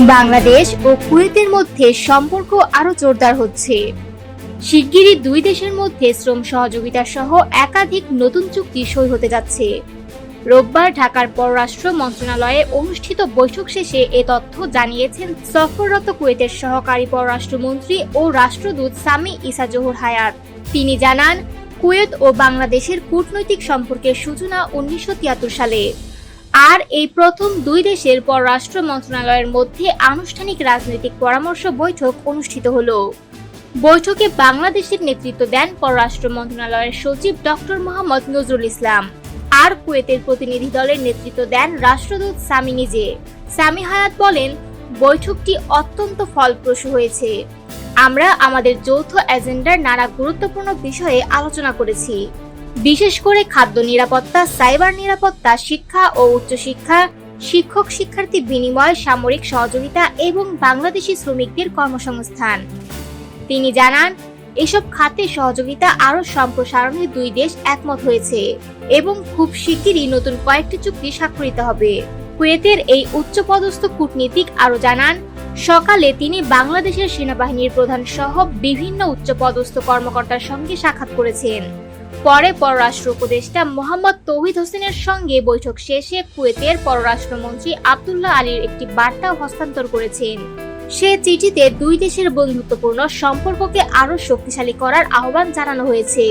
বাংলাদেশ ও কুয়েতের মধ্যে সম্পর্ক আরও জোরদার হচ্ছে। শিগগিরই দুই দেশের মধ্যে শ্রম সহযোগিতা সহ একাধিক নতুন চুক্তি সই হতে যাচ্ছে। রোববার ঢাকার পররাষ্ট্র মন্ত্রণালয়ে অনুষ্ঠিত বৈঠক শেষে এ তথ্য জানিয়েছেন সফররত কুয়েতের সহকারী পররাষ্ট্রমন্ত্রী ও রাষ্ট্রদূত সামি ইসা জহুর হায়াত। তিনি জানান, কুয়েত ও বাংলাদেশের কূটনৈতিক সম্পর্কের সূচনা উনিশশো তিয়াত্তর সালে। আর এই প্রথম দুই দেশের পররাষ্ট্র মন্ত্রণালয়ের মধ্যে আনুষ্ঠানিক রাজনৈতিক পরামর্শ বৈঠক অনুষ্ঠিত হলো। বৈঠকে বাংলাদেশের নেতৃত্ব দেন পররাষ্ট্র মন্ত্রণালয়ের সচিব ডক্টর মোহাম্মদ নজরুল ইসলাম। আর কুয়েতের প্রতিনিধি দলের নেতৃত্ব দেন রাষ্ট্রদূত সামি নিজে। সামি হায়াত বলেন, বৈঠকটি অত্যন্ত ফলপ্রসূ হয়েছে। আমরা আমাদের যৌথ এজেন্ডার নানা গুরুত্বপূর্ণ বিষয়ে আলোচনা করেছি। বিশেষ করে খাদ্য নিরাপত্তা, সাইবার নিরাপত্তা, শিক্ষা ও উচ্চশিক্ষা, শিক্ষক শিক্ষার্থী বিনিময়, সামরিক সহযোগিতা এবং বাংলাদেশি শ্রমিকদের কর্মসংস্থান। তিনি জানান, এসব খাতে সহযোগিতা আরও সম্প্রসারণে দুই দেশ একমত হয়েছে এবং খুব শিগগিরই নতুন কয়েকটি চুক্তি স্বাক্ষরিত হবে। কুয়েতের এই উচ্চপদস্থ কূটনীতিক আরও জানান, সকালে তিনি বাংলাদেশের সেনাবাহিনীর প্রধান সহ বিভিন্ন উচ্চপদস্থ কর্মকর্তার সঙ্গে সাক্ষাৎ করেছেন। পরে পররাষ্ট্র উপদেষ্টা মোহাম্মদ তৌহিদ হোসেনের সঙ্গে বৈঠক শেষে কুয়েতের পররাষ্ট্রমন্ত্রী আবদুল্লাহ আলীর একটি বার্তাও হস্তান্তর করেছেন। সে চিঠিতে দুই দেশের বন্ধুত্বপূর্ণ সম্পর্ককে আরও শক্তিশালী করার আহ্বান জানানো হয়েছে।